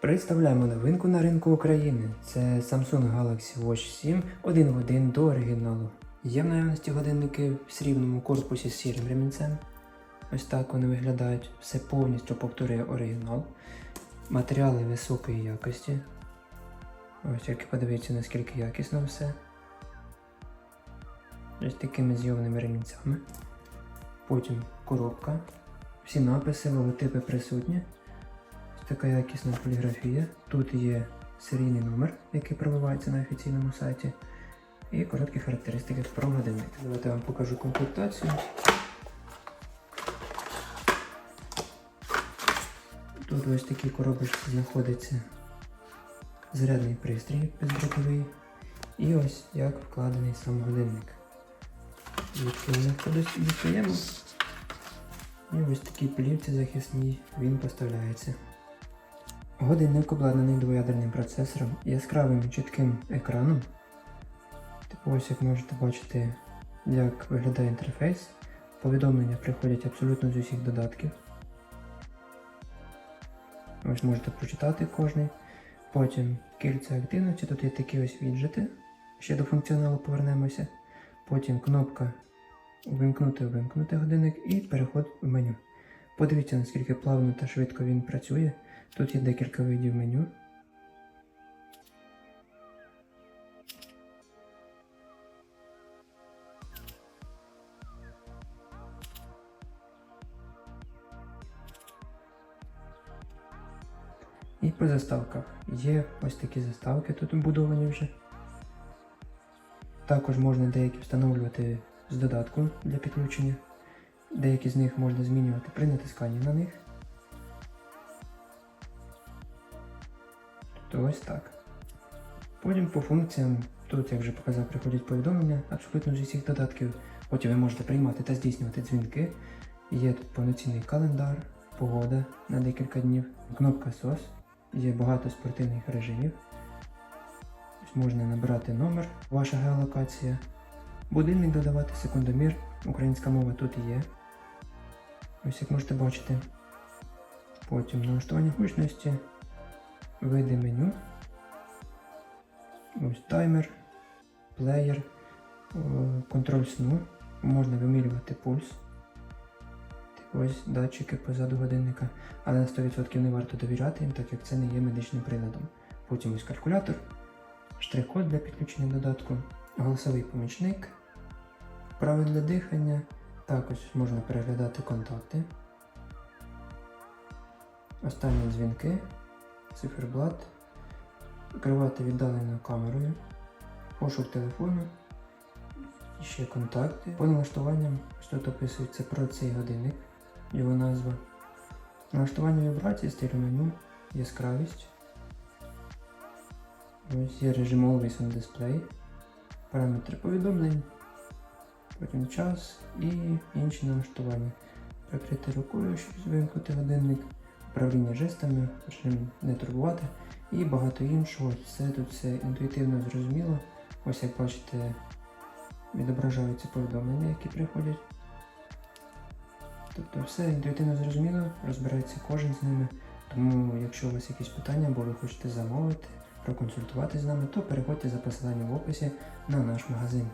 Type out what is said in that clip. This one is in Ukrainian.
Представляємо новинку на ринку України. Це Samsung Galaxy Watch 7 один в один до оригіналу. Є в наявності годинники в срібному корпусі з сірим ремінцем. Ось так вони виглядають. Все повністю повторює оригінал. Матеріали високої якості. Ось тільки подивіться, наскільки якісно все. Ось такими зйомними ремінцями. Потім коробка. Всі написи, логотипи присутні. Така якісна поліграфія. Тут є серійний номер, який проливається на офіційному сайті. І короткі характеристики про годинник. Давайте я вам покажу комплектацію. Тут ось такій коробочці знаходиться зарядний пристрій бездротовий. І ось як вкладений сам годинник. Звідки ми. І ось такі плівці захисні він поставляється. Годинник обладнаний двоядерним процесором, яскравим чітким екраном. Типу ось як можете бачити, як виглядає інтерфейс. Повідомлення приходять абсолютно з усіх додатків. Ось можете прочитати кожний. Потім кільця активності, тут є такі ось віджити. Ще до функціоналу повернемося. Потім кнопка Вимкнути вимкнути годинник і переход в меню. Подивіться, наскільки плавно та швидко він працює. Тут є декілька видів меню. І по заставках. Є ось такі заставки тут вбудовані вже. Також можна деякі встановлювати з додатку для підключення. Деякі з них можна змінювати при натисканні на них. Тобто ось так. Потім по функціям, тут, як вже показав, приходять повідомлення абсолютно з усіх додатків. Потім ви можете приймати та здійснювати дзвінки. Є тут повноцінний календар, погода на декілька днів, кнопка SOS, є багато спортивних режимів. Можна набрати номер, ваша геолокація, будильник додавати, секундомір, українська мова тут є. Ось як можете бачити. Потім налаштування гучності, види меню, ось таймер, плеєр, контроль сну, можна вимірювати пульс. Ось датчики позаду годинника, але на 100% не варто довіряти їм, так як це не є медичним приладом. Потім ось калькулятор, штрих-код для підключення додатку, голосовий помічник, вправи для дихання, також можна переглядати контакти, останні дзвінки, циферблат, керувати віддаленою камерою, пошук телефону, ще контакти. По налаштуванням, що тут описується про цей годинник, його назва. Налаштування вібрації, стилю меню, яскравість. Ось є режим Always on Display, параметри повідомлень, потім час і інші налаштування. Прикрити рукою, щоб вимкнути годинник, управління жестами, режим не турбувати і багато іншого. Все тут все інтуїтивно зрозуміло. Ось як бачите, відображаються повідомлення, які приходять. Тобто все інтуїтивно зрозуміло, розбирається кожен з ними. Тому, якщо у вас якісь питання або ви хочете замовити, проконсультувати з нами, то переходьте за посиланням в описі на наш магазин.